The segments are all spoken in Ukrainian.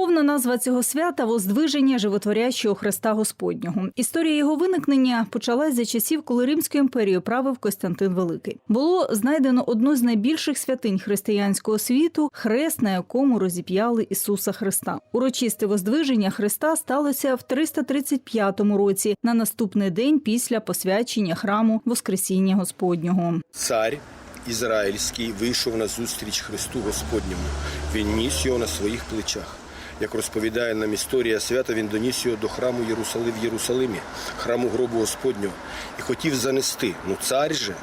Повна назва цього свята воздвиження животворящого Христа Господнього. Історія його виникнення почалась за часів, коли Римською імперією правив Костянтин Великий. Було знайдено одну з найбільших святинь християнського світу хрест, на якому розіп'яли Ісуса Христа. Урочисте воздвиження Христа сталося в 335 році на наступний день після посвячення храму Воскресіння Господнього. Цар ізраїльський вийшов на зустріч Христу Господньому. Він ніс його на своїх плечах. Як розповідає нам історія свята, він доніс його до храму Єрусалим в Єрусалимі, храму гробу Господнього, і хотів занести. Ну, цар же,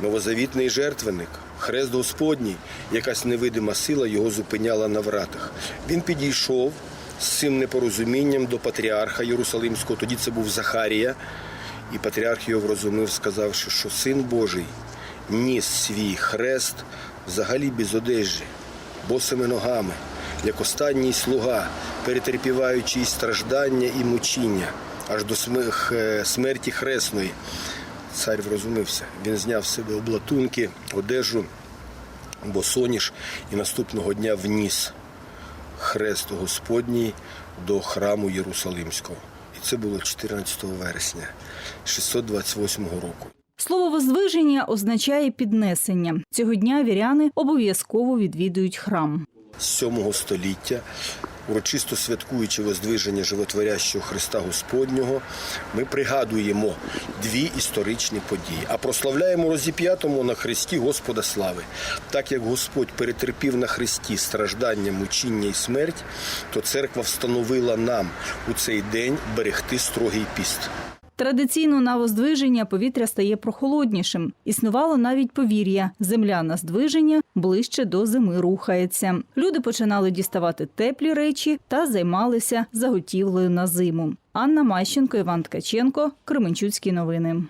новозавітний жертвенник, хрест Господній, якась невидима сила його зупиняла на вратах. Він підійшов з цим непорозумінням до патріарха Єрусалимського, тоді це був Захарія, і патріарх його врозумів, сказавши, що син Божий ніс свій хрест взагалі без одежі, босими ногами, як останній слуга, перетерпіваючи і страждання і мучіння, аж до е, смерті хресної. Цар врозумився. Він зняв з себе облатунки, одежу, босоніж і наступного дня вніс хрест Господній до храму Єрусалимського. І це було 14 вересня 628 року. Слово воздвиження означає піднесення. Цього дня віряни обов'язково відвідують храм. з 7 століття, урочисто святкуючи воздвиження животворящого Христа Господнього, ми пригадуємо дві історичні події, а прославляємо розіп'ятому на Христі Господа слави. Так як Господь перетерпів на Христі страждання, мучіння і смерть, то церква встановила нам у цей день берегти строгий піст. Традиційно на воздвиження повітря стає прохолоднішим. Існувало навіть повір'я: земля на здвиження ближче до зими рухається. Люди починали діставати теплі речі та займалися заготівлею на зиму. Анна Мащенко, Іван Ткаченко, Кременчуцькі новини.